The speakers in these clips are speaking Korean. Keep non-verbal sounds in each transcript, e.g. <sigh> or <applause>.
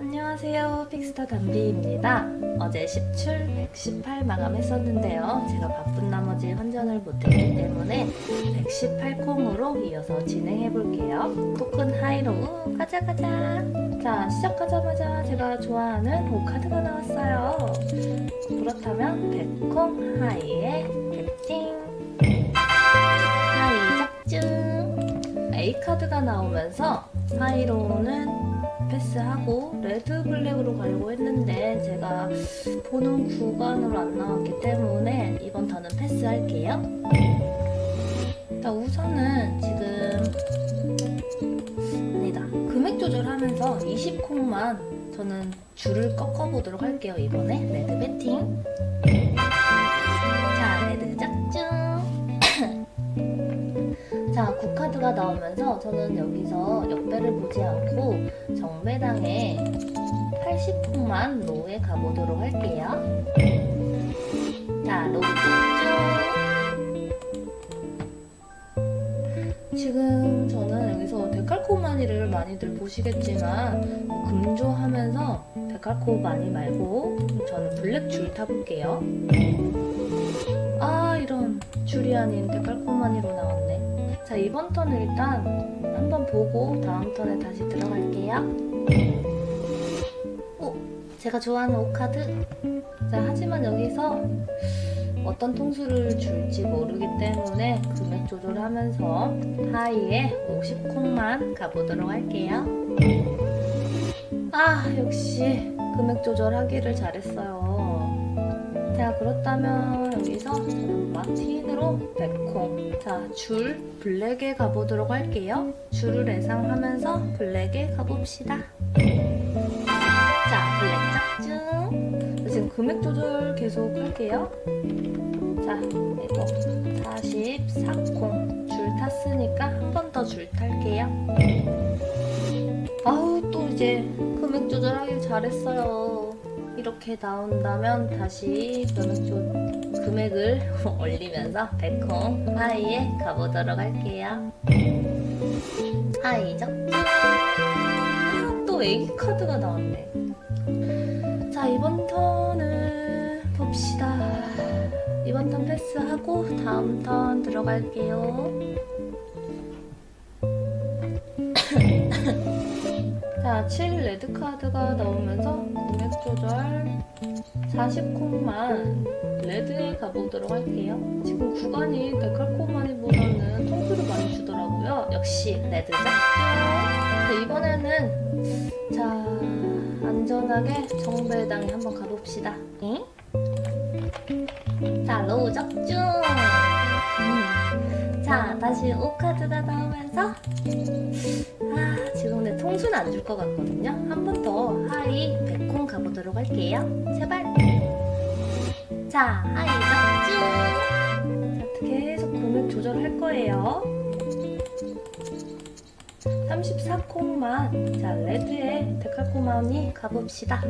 안녕하세요. 픽스터 담비입니다. 어제 17, 118 마감했었는데요. 제가 바쁜 나머지 환전을 못했기 때문에 118콩으로 이어서 진행해 볼게요. 토큰 하이로우 가자 가자. 자 시작하자마자 제가 좋아하는 5카드가 나왔어요. 그렇다면 백콩 하이의 배팅 하이 작중 A 카드가 나오면서 하이로우는 패스하고 레드 블랙으로 가려고 했는데 제가 보는 구간으로 안 나왔기 때문에 이번 턴은 패스할게요. 자, 우선은 지금 아니다 금액 조절하면서 20콩만 저는 줄을 꺾어보도록 할게요 이번에 레드 배팅. 자, 9카드가 나오면서 저는 여기서 역배를 보지 않고 정배당에 80콩만 로에 가보도록 할게요. 자, 로우 쭉. 지금 저는 여기서 데칼코마니를 많이들 보시겠지만 금조하면서 데칼코마니 말고 저는 블랙 줄 타볼게요. 아 이런 줄이 아닌 데칼코마니로 나왔네. 자 이번 턴은 일단 한번 보고 다음 턴에 다시 들어갈게요. 오 제가 좋아하는 오카드. 자 하지만 여기서 어떤 통수를 줄지 모르기 때문에 금액 조절하면서 하이에 50콩만 가보도록 할게요. 아 역시 금액 조절하기를 잘했어요. 자 그렇다면 여기서 저는 마틴으로 100콩 자줄 블랙에 가보도록 할게요. 줄을 예상하면서 블랙에 가봅시다. 자 블랙 짝증 지금 금액 조절 계속 할게요. 자 이거 44콩. 줄 탔으니까 한 번 더 줄 탈게요. 아우 또 이제 금액 조절하길 잘했어요 이렇게 나온다면 다시 금액 조, 금액을 <laughs> 올리면서 백콩 하이에 가보도록 할게요. 하이죠? 아, 또 애기 카드가 나왔네. 자 이번 턴은 봅시다. 이번 턴 패스하고 다음 턴 들어갈게요. 자, 7 레드 카드가 나오면서 금액 조절 40콩만 레드에 가보도록 할게요. 지금 구간이 데칼코마니보다는 통수를 많이 주더라고요. 역시 레드 짝죠. 자, 이번에는 자 안전하게 정배당에 한번 가봅시다. 응? 자, 다시 5카드가 나오면서 아, 지금 내 통수는 안 줄 것 같거든요. 한 번 더 하이 백콩 가보도록 할게요. 제발. 자, 하이. 자, 계속 금액 조절할 거예요. 34콩만 자 레드에 데칼코마니 가봅시다.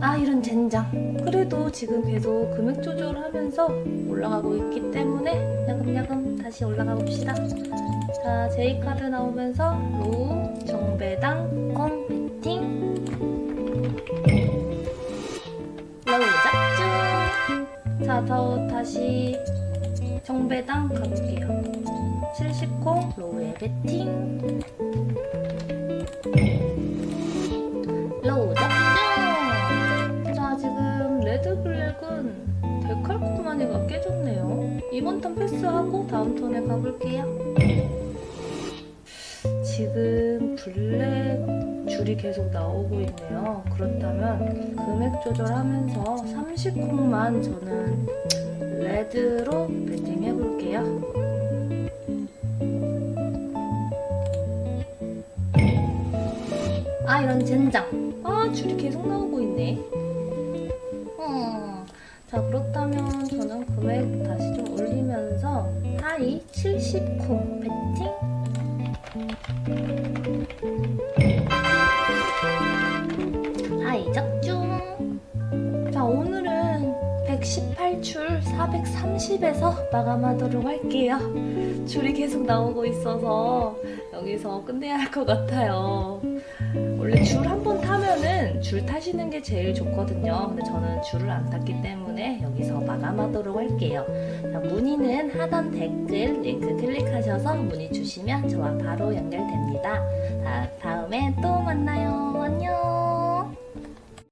아 이런 젠장 그래도 지금 계속 금액 조절하면서 올라가고 있기 때문에 야금야금 다시 올라가 봅시다. 자 J카드 나오면서 로우 정배당 꽁 배팅. 로우 작중 자더 다시 정배당 가볼게요. 70콩 로우의 배팅 이번 턴 패스하고 다음 턴에 가볼게요. 지금 블랙 줄이 계속 나오고 있네요. 그렇다면 금액 조절하면서 30콩만 저는 레드로 배팅 해볼게요. 아 이런 젠장. 아 줄이 계속 나오고 있네. 음, 자 그렇다면 저는 금액 다시 좀 올리면서 하이 70콩 배팅 118줄 430에서 마감하도록 할게요 줄이 계속 나오고 있어서 여기서 끝내야 할 것 같아요 원래 줄 한 번 타면은 줄 타시는 게 제일 좋거든요. 근데 저는 줄을 안 탔기 때문에 여기서 마감하도록 할게요. 자, 문의는 하단 댓글 링크 클릭하셔서 문의 주시면 저와 바로 연결됩니다. 자, 다음에 또 만나요.